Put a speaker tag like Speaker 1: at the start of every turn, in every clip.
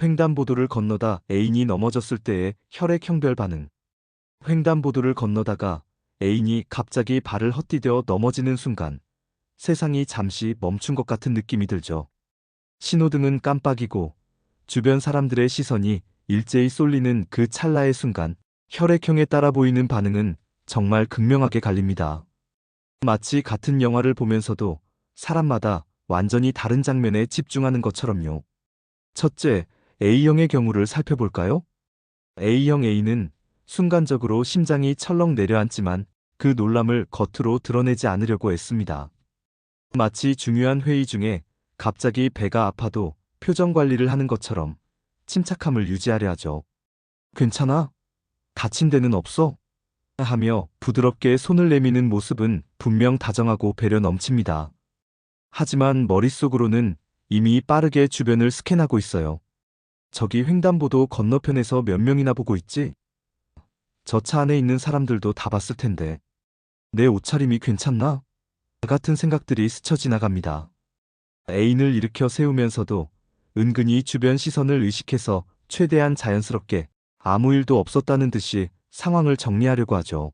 Speaker 1: 횡단보도를 건너다 애인이 넘어졌을 때의 혈액 형별 반응. 횡단보도를 건너다가 애인이 갑자기 발을 헛디뎌 넘어지는 순간 세상이 잠시 멈춘 것 같은 느낌이 들죠. 신호등은 깜빡이고 주변 사람들의 시선이 일제히 쏠리는 그 찰나의 순간 혈액형에 따라 보이는 반응은 정말 극명하게 갈립니다. 마치 같은 영화를 보면서도 사람마다 완전히 다른 장면에 집중하는 것처럼요. 첫째, A형의 경우를 살펴볼까요? A형 A는 순간적으로 심장이 철렁 내려앉지만 그 놀람을 겉으로 드러내지 않으려고 애씁니다. 마치 중요한 회의 중에 갑자기 배가 아파도 표정 관리를 하는 것처럼 침착함을 유지하려 하죠. 괜찮아? 다친 데는 없어? 하며 부드럽게 손을 내미는 모습은 분명 다정하고 배려 넘칩니다. 하지만 머릿속으로는 이미 빠르게 주변을 스캔하고 있어요. 저기 횡단보도 건너편에서 몇 명이나 보고 있지? 저 차 안에 있는 사람들도 다 봤을 텐데. 내 옷차림이 괜찮나? 같은 생각들이 스쳐 지나갑니다. 애인을 일으켜 세우면서도 은근히 주변 시선을 의식해서 최대한 자연스럽게 아무 일도 없었다는 듯이 상황을 정리하려고 하죠.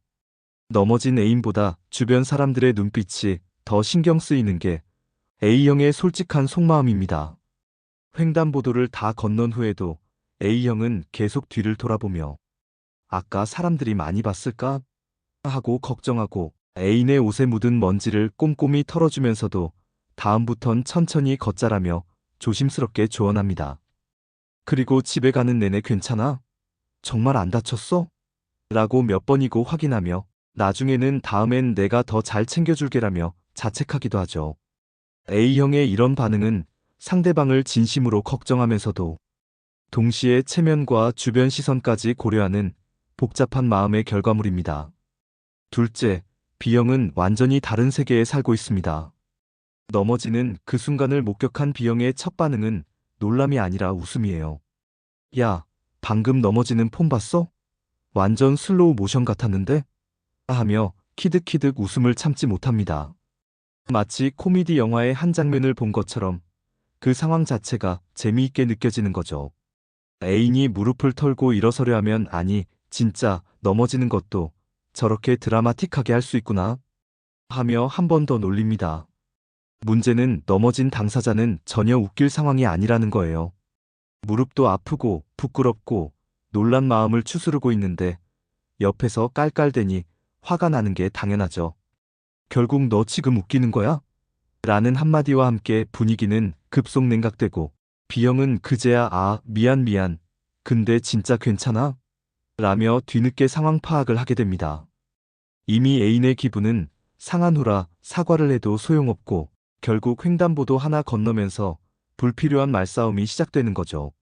Speaker 1: 넘어진 애인보다 주변 사람들의 눈빛이 더 신경 쓰이는 게 A형의 솔직한 속마음입니다. 횡단보도를 다 건넌 후에도 A형은 계속 뒤를 돌아보며 아까 사람들이 많이 봤을까? 하고 걱정하고 애인의 옷에 묻은 먼지를 꼼꼼히 털어주면서도 다음부턴 천천히 걷자라며 조심스럽게 조언합니다. 그리고 집에 가는 내내 괜찮아? 정말 안 다쳤어? 라고 몇 번이고 확인하며 나중에는 다음엔 내가 더 잘 챙겨줄게라며 자책하기도 하죠. A형의 이런 반응은 상대방을 진심으로 걱정하면서도 동시에 체면과 주변 시선까지 고려하는 복잡한 마음의 결과물입니다. 둘째, B형은 완전히 다른 세계에 살고 있습니다. 넘어지는 그 순간을 목격한 B형의 첫 반응은 놀람이 아니라 웃음이에요. 야, 방금 넘어지는 폼 봤어? 완전 슬로우 모션 같았는데? 하며 키득키득 웃음을 참지 못합니다. 마치 코미디 영화의 한 장면을 본 것처럼 그 상황 자체가 재미있게 느껴지는 거죠. 애인이 무릎을 털고 일어서려 하면 아니, 진짜 넘어지는 것도 저렇게 드라마틱하게 할 수 있구나. 하며 한 번 더 놀립니다. 문제는 넘어진 당사자는 전혀 웃길 상황이 아니라는 거예요. 무릎도 아프고 부끄럽고 놀란 마음을 추스르고 있는데 옆에서 깔깔대니 화가 나는 게 당연하죠. 결국 너 지금 웃기는 거야? 라는 한마디와 함께 분위기는 급속 냉각되고 B형은 그제야 아 미안 미안 근데 진짜 괜찮아? 라며 뒤늦게 상황 파악을 하게 됩니다. 이미 애인의 기분은 상한 후라 사과를 해도 소용없고 결국 횡단보도 하나 건너면서 불필요한 말싸움이 시작되는 거죠.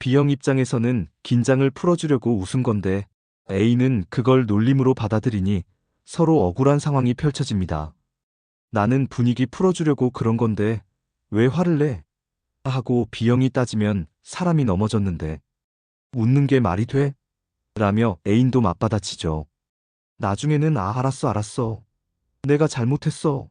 Speaker 1: B형 입장에서는 긴장을 풀어주려고 웃은 건데 A는 그걸 놀림으로 받아들이니 서로 억울한 상황이 펼쳐집니다. 나는 분위기 풀어주려고 그런 건데 왜 화를 내? 하고 B형이 따지면 사람이 넘어졌는데 웃는 게 말이 돼? 라며 애인도 맞받아치죠. 나중에는 아 알았어 알았어. 내가 잘못했어.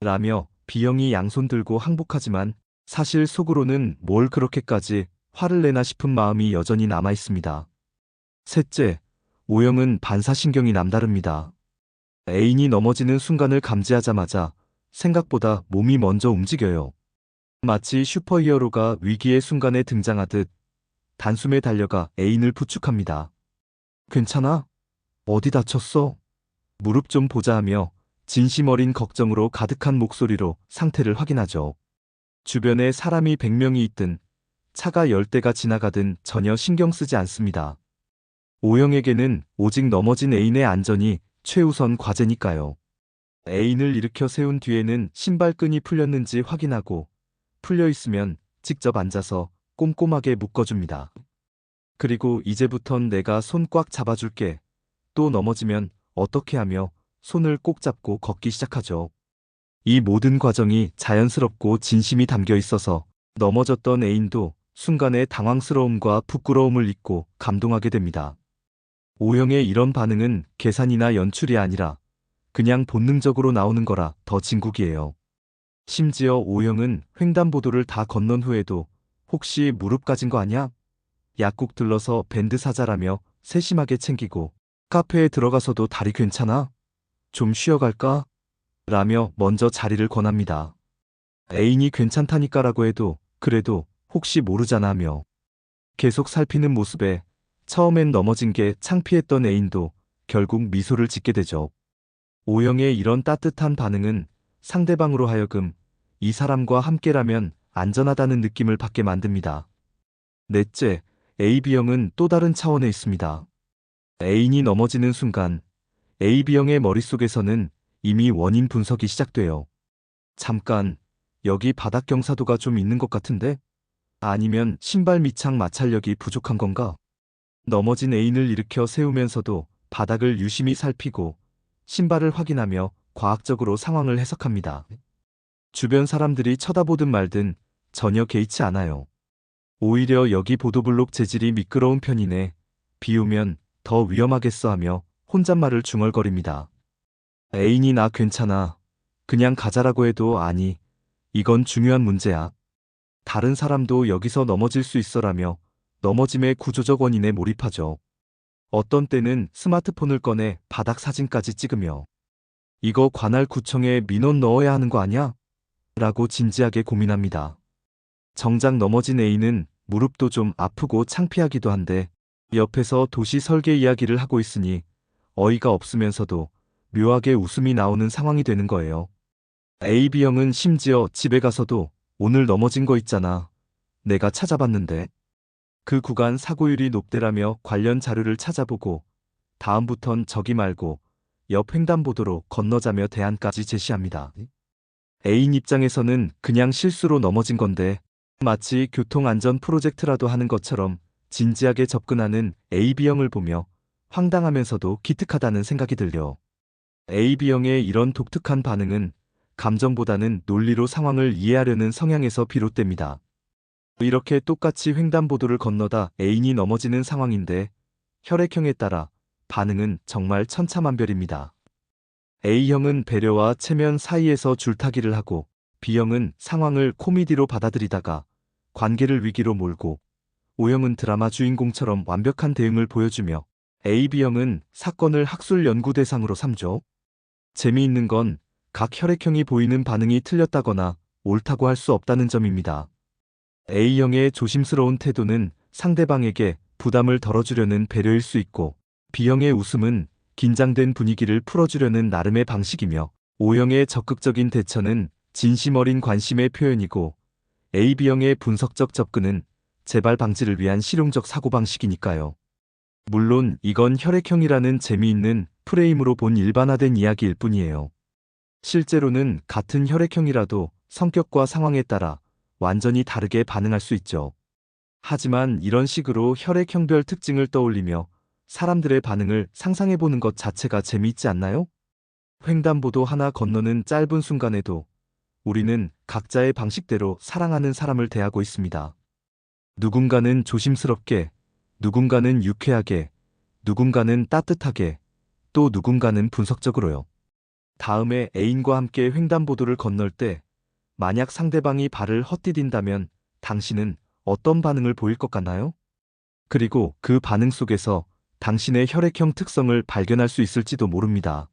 Speaker 1: 라며 B형이 양손 들고 항복하지만 사실 속으로는 뭘 그렇게까지 화를 내나 싶은 마음이 여전히 남아 있습니다. 셋째, O형은 반사신경이 남다릅니다. 애인이 넘어지는 순간을 감지하자마자 생각보다 몸이 먼저 움직여요. 마치 슈퍼히어로가 위기의 순간에 등장하듯 단숨에 달려가 애인을 부축합니다. 괜찮아? 어디 다쳤어? 무릎 좀 보자 하며 진심 어린 걱정으로 가득한 목소리로 상태를 확인하죠. 주변에 사람이 100명이 있든 차가 10대가 지나가든 전혀 신경 쓰지 않습니다. O형에게는 오직 넘어진 애인의 안전이 최우선 과제니까요. 애인을 일으켜 세운 뒤에는 신발끈이 풀렸는지 확인하고 풀려 있으면 직접 앉아서 꼼꼼하게 묶어줍니다. 그리고 이제부턴 내가 손 꽉 잡아줄게. 또 넘어지면 어떻게 하며 손을 꼭 잡고 걷기 시작하죠. 이 모든 과정이 자연스럽고 진심이 담겨 있어서 넘어졌던 애인도 순간의 당황스러움과 부끄러움을 잊고 감동하게 됩니다. O형의 이런 반응은 계산이나 연출이 아니라 그냥 본능적으로 나오는 거라 더 진국이에요. 심지어 O형은 횡단보도를 다 건넌 후에도 혹시 무릎 까진 거 아냐? 약국 들러서 밴드 사자라며 세심하게 챙기고 카페에 들어가서도 다리 괜찮아? 좀 쉬어갈까? 라며 먼저 자리를 권합니다. 애인이 괜찮다니까라고 해도 그래도 혹시 모르잖아며 계속 살피는 모습에 처음엔 넘어진 게 창피했던 애인도 결국 미소를 짓게 되죠. 오영의 이런 따뜻한 반응은 상대방으로 하여금 이 사람과 함께라면 안전하다는 느낌을 받게 만듭니다. 넷째, AB형은 또 다른 차원에 있습니다. 애인이 넘어지는 순간 AB형의 머릿속에서는 이미 원인 분석이 시작돼요. 잠깐, 여기 바닥 경사도가 좀 있는 것 같은데? 아니면 신발 밑창 마찰력이 부족한 건가? 넘어진 애인을 일으켜 세우면서도 바닥을 유심히 살피고 신발을 확인하며 과학적으로 상황을 해석합니다. 주변 사람들이 쳐다보든 말든 전혀 개의치 않아요. 오히려 여기 보도블록 재질이 미끄러운 편이네. 비 오면 더 위험하겠어 하며 혼잣말을 중얼거립니다. 애인이 나 괜찮아. 그냥 가자라고 해도 아니. 이건 중요한 문제야. 다른 사람도 여기서 넘어질 수 있어라며 넘어짐의 구조적 원인에 몰입하죠. 어떤 때는 스마트폰을 꺼내 바닥 사진까지 찍으며 이거 관할 구청에 민원 넣어야 하는 거 아냐? 라고 진지하게 고민합니다. 정작 넘어진 A는 무릎도 좀 아프고 창피하기도 한데 옆에서 도시 설계 이야기를 하고 있으니 어이가 없으면서도 묘하게 웃음이 나오는 상황이 되는 거예요. AB형은 심지어 집에 가서도 오늘 넘어진 거 있잖아. 내가 찾아봤는데. 그 구간 사고율이 높대라며 관련 자료를 찾아보고 다음부턴 저기 말고 옆 횡단보도로 건너자며 대안까지 제시합니다. 애인 입장에서는 그냥 실수로 넘어진 건데 마치 교통안전 프로젝트라도 하는 것처럼 진지하게 접근하는 AB형을 보며 황당하면서도 기특하다는 생각이 들려. AB형의 이런 독특한 반응은 감정보다는 논리로 상황을 이해하려는 성향에서 비롯됩니다. 이렇게 똑같이 횡단보도를 건너다 애인이 넘어지는 상황인데 혈액형에 따라 반응은 정말 천차만별입니다. A형은 배려와 체면 사이에서 줄타기를 하고 B형은 상황을 코미디로 받아들이다가 관계를 위기로 몰고 O형은 드라마 주인공처럼 완벽한 대응을 보여주며 AB형은 사건을 학술 연구 대상으로 삼죠. 재미있는 건 각 혈액형이 보이는 반응이 틀렸다거나 옳다고 할 수 없다는 점입니다. A형의 조심스러운 태도는 상대방에게 부담을 덜어주려는 배려일 수 있고 B형의 웃음은 긴장된 분위기를 풀어주려는 나름의 방식이며 O형의 적극적인 대처는 진심 어린 관심의 표현이고 AB형의 분석적 접근은 재발 방지를 위한 실용적 사고방식이니까요. 물론 이건 혈액형이라는 재미있는 프레임으로 본 일반화된 이야기일 뿐이에요. 실제로는 같은 혈액형이라도 성격과 상황에 따라 완전히 다르게 반응할 수 있죠. 하지만 이런 식으로 혈액형별 특징을 떠올리며 사람들의 반응을 상상해보는 것 자체가 재미있지 않나요? 횡단보도 하나 건너는 짧은 순간에도 우리는 각자의 방식대로 사랑하는 사람을 대하고 있습니다. 누군가는 조심스럽게, 누군가는 유쾌하게, 누군가는 따뜻하게, 또 누군가는 분석적으로요. 다음에 애인과 함께 횡단보도를 건널 때 만약 상대방이 발을 헛디딘다면 당신은 어떤 반응을 보일 것 같나요? 그리고 그 반응 속에서 당신의 혈액형 특성을 발견할 수 있을지도 모릅니다.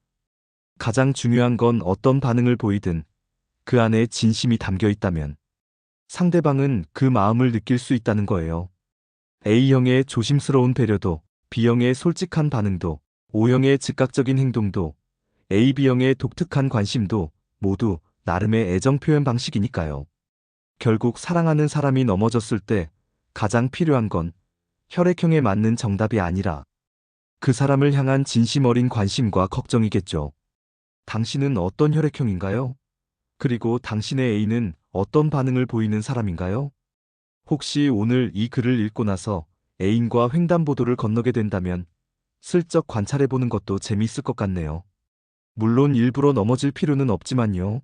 Speaker 1: 가장 중요한 건 어떤 반응을 보이든 그 안에 진심이 담겨 있다면 상대방은 그 마음을 느낄 수 있다는 거예요. A형의 조심스러운 배려도 B형의 솔직한 반응도 O형의 즉각적인 행동도 AB형의 독특한 관심도 모두 나름의 애정 표현 방식이니까요. 결국 사랑하는 사람이 넘어졌을 때 가장 필요한 건 혈액형에 맞는 정답이 아니라 그 사람을 향한 진심 어린 관심과 걱정이겠죠. 당신은 어떤 혈액형인가요? 그리고 당신의 애인은 어떤 반응을 보이는 사람인가요? 혹시 오늘 이 글을 읽고 나서 애인과 횡단보도를 건너게 된다면 슬쩍 관찰해보는 것도 재미있을 것 같네요. 물론 일부러 넘어질 필요는 없지만요.